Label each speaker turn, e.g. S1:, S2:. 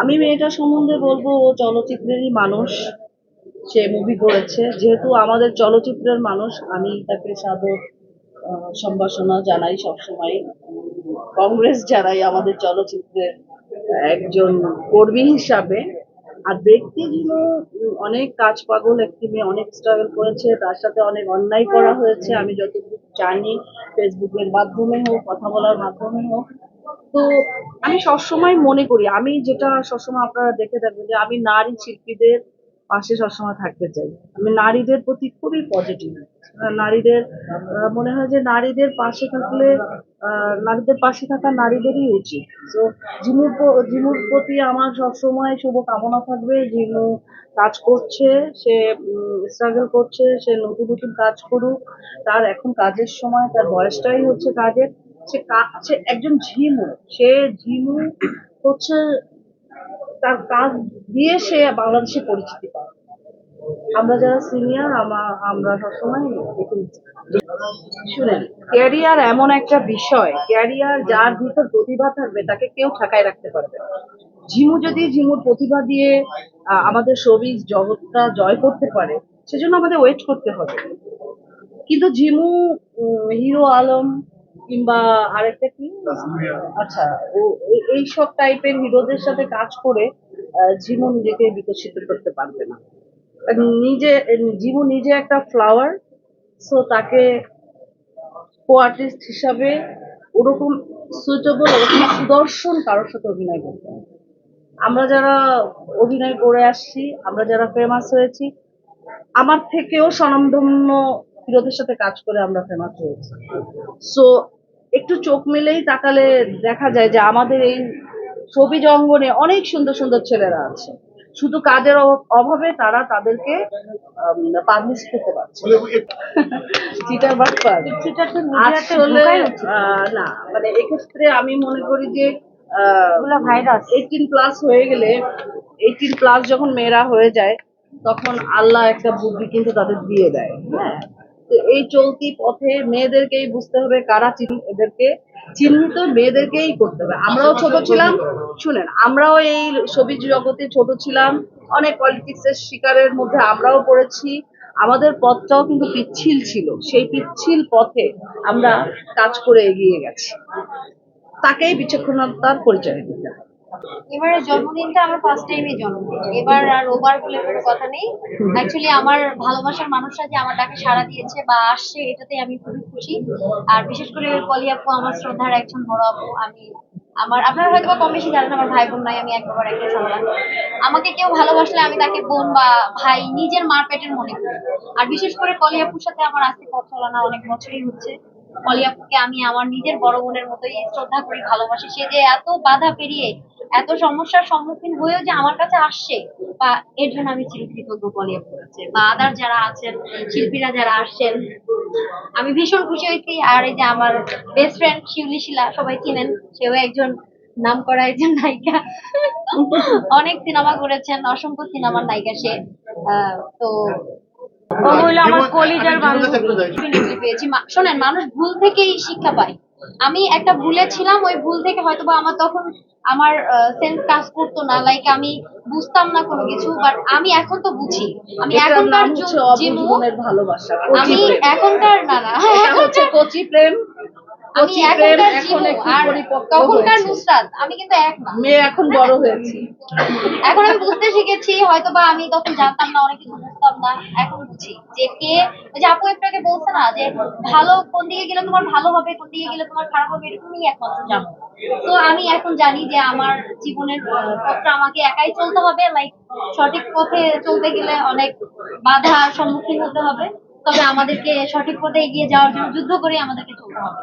S1: আমি মেয়েটা সম্বন্ধে বলব, ও চলচ্চিত্রেরই মানুষ, সে মুভি করেছে। যেহেতু আমাদের চলচ্চিত্রের মানুষ, আমি তাকে সাদর সম্ভাষণা জানাই সবসময়। কংগ্রেস জানাই আমাদের চলচ্চিত্রের একজন কর্মী হিসাবে। আর ব্যক্তি যিনি অনেক কাজ পাগল, একটি মেয়ে অনেক স্ট্রাগল করেছে, তার সাথে অনেক অন্যায় করা হয়েছে। আমি যতটুকু জানি ফেসবুকের মাধ্যমে হোক, কথা বলার মাধ্যমে হোক তো আমি সবসময় মনে করি, আমি যেটা সবসময় আপনারা দেখে থাকবেন যে আমি নারী শিল্পীদের পাশে সবসময় থাকতে চাই। আমি নারীদের প্রতি খুবই পজিটিভ নারীদের মনে হয় যে নারীদের পাশে থাকলে নারীদের পাশে থাকা নারীদেরই উচিত। তো জিনুর প- জিনুর প্রতি আমার সবসময় শুভ কামনা থাকবে জিনু কাজ করছে, সে স্ট্রাগল করছে, সে নতুন নতুন কাজ করুক, তার এখন কাজের সময়, তার বয়সটাই হচ্ছে কাজের। সে সে একজন ঝিমু। সে ঝিমু হচ্ছে তার কাজ দিয়ে সে বাংলাদেশে পরিচিতি পায়। আমরা যারা সিনিয়র আমরা সবসময় শুনেন ক্যারিয়ার এমন একটা বিষয় ক্যারিয়ার যার ভিতর প্রতিভা থাকবে, তাকে কেউ ঠেকায় রাখতে পারবে। ঝিমু যদি ঝিমুর প্রতিভা দিয়ে আমাদের শোবিজ জগৎটা জয় করতে পারে, সেজন্য আমাদের ওয়েট করতে হবে। কিন্তু ঝিমু হিরো আলম কিংবা আরেকটা কি? আচ্ছা ও এই- এইসব টাইপের হিরোদের সাথে কাজ করে ঝিমু নিজেকে বিকশিত করতে পারবে না। নিজে ঝিমু নিজে একটা ফ্লাওয়ার সো তাকে কো আর্টিস্ট হিসাবে ওরকম সুইটেবল ওরকম সুদর্শন কারোর সাথে অভিনয় করতে হবে। আমরা যারা অভিনয় করে আসছি, আমরা যারা ফেমাস হয়েছি, আমার থেকেও স্বনামধন্য হিরোদের সাথে কাজ করে আমরা ফেমাস হয়েছি। সো একটু চোখ মেলেই তাকালে দেখা যায় যে আমাদের এই ছবি অঙ্গনে অনেক সুন্দর সুন্দর ছেলেরা আছে। শুধু কাজের অভাবে তারা তাদেরকে পাবলিশ করতে পারছে। চিটার
S2: মিডিয়াতে
S1: আসলে না মানে এক্ষেত্রে আমি মনে করি যে
S2: ভাইরাস
S1: এইটিন প্লাস হয়ে গেলে এইটিন প্লাস যখন মেয়েরা হয়ে যায় তখন আল্লাহ একটা বুদ্ধি কিন্তু তাদের দিয়ে দেয় হ্যাঁ? এই চলতি পথে মেয়েদেরকেই বুঝতে হবে কারা চিন এদেরকে চিহ্নিত মেয়েদেরকেই করতে হবে। আমরাও ছোট ছিলাম, শুনেন, আমরাও এই ছবি জগতে ছোট ছিলাম, অনেক পলিটিক্স এর শিকারের মধ্যে আমরাও পড়েছি। আমাদের পথটাও কিন্তু পিচ্ছিল ছিল, সেই পিচ্ছিল পথে আমরা কাজ করে এগিয়ে গেছি। তাকেই বিচক্ষণতার পরিচয় দিতে
S2: এবারে জন্মদিনটা আমার ফার্স্ট টাইমে জন্মদিন। এবার আর ওভার বলে কোনো কথা নেই। অ্যাকচুয়ালি আমার ভালোবাসার মানুষরা যে আমার ডাকে সাড়া দিয়েছে বা আসছে এটাতে আমি খুবই খুশি। আর বিশেষ করে কলি আপু, আমার শ্রদ্ধার একজন বড় আপু, আমি আমার, আপনারা হয়তো কম বেশি জানেন, আমার ভাই বোন নাই, আমি এক বাবার একটা সন্তান আমাকে কেউ ভালোবাসলে আমি তাকে বোন বা ভাই নিজের মার পেটের মনে করি। আর বিশেষ করে কলি আপুর সাথে আমার আজকে পথ চলানা অনেক বছরই হচ্ছে। কলি আপুকে আমি আমার নিজের বড় বোনের মতোই শ্রদ্ধা করি, ভালোবাসি। সে যে এত বাধা পেরিয়ে এত সমস্যার সম্মুখীন হয়েও যে আমার কাছে আসছে বা এর জন্য আমি চিরকৃতজ্ঞ আপুর বা আদার যারা আছেন শিল্পীরা যারা আসছেন আমি ভীষণ খুশি হয়েছি। আর এই যে আমার বেস্ট ফ্রেন্ড শিউলি শিলা সবাই চিনেন সেও একজন নাম করা একজন নায়িকা। অনেক সিনেমা করেছেন অসংখ্য সিনেমার নায়িকা সে। আহ, তো ও হইল আমার কলিজার
S3: আমি জীবনে থাকতে চাই।
S2: বান্ধবী পেয়েছি। শোনেন মানুষ ভুল থেকেই শিক্ষা পায়। আমি একটা ভুলে ছিলাম ওই ভুল থেকে হয়তো বা আমার তখন আমার সেন্স কাজ করতো না লাইক আমি বুঝতাম না কোনো কিছু বাট আমি এখন তো বুঝি। আমি এখনকার
S1: জীবনের ভালোবাসা।
S2: আমি এখনকার না না।
S1: এটা হচ্ছে কচি প্রেম।
S2: আমি এখনকার
S1: এখন
S2: আর তখনকার নুসরাত আমি কিন্তু এক না।
S1: মেয়ে এখন বড় হয়েছে।
S2: এখন আমি বুঝতে শিখেছি হয়তো বা আমি তখন জানতাম না অনেক কিছু বুঝতাম না এখন বুঝি যে কে ওই যে আপু একটু আগে বলছে না যে ভালো কোন দিকে গেলে তোমার ভালো হবে কোন দিকে গেলে তোমার খারাপ হবে তুমি একমাত্র জানো। তো আমি এখন জানি যে আমার জীবনের পথটা আমাকে একাই চলতে হবে লাইক সঠিক পথে চলতে গেলে অনেক বাধার সম্মুখীন হতে হবে। তবে আমাদেরকে সঠিক পথে এগিয়ে যাওয়ার জন্য যুদ্ধ করে আমাদেরকে চলতে হবে।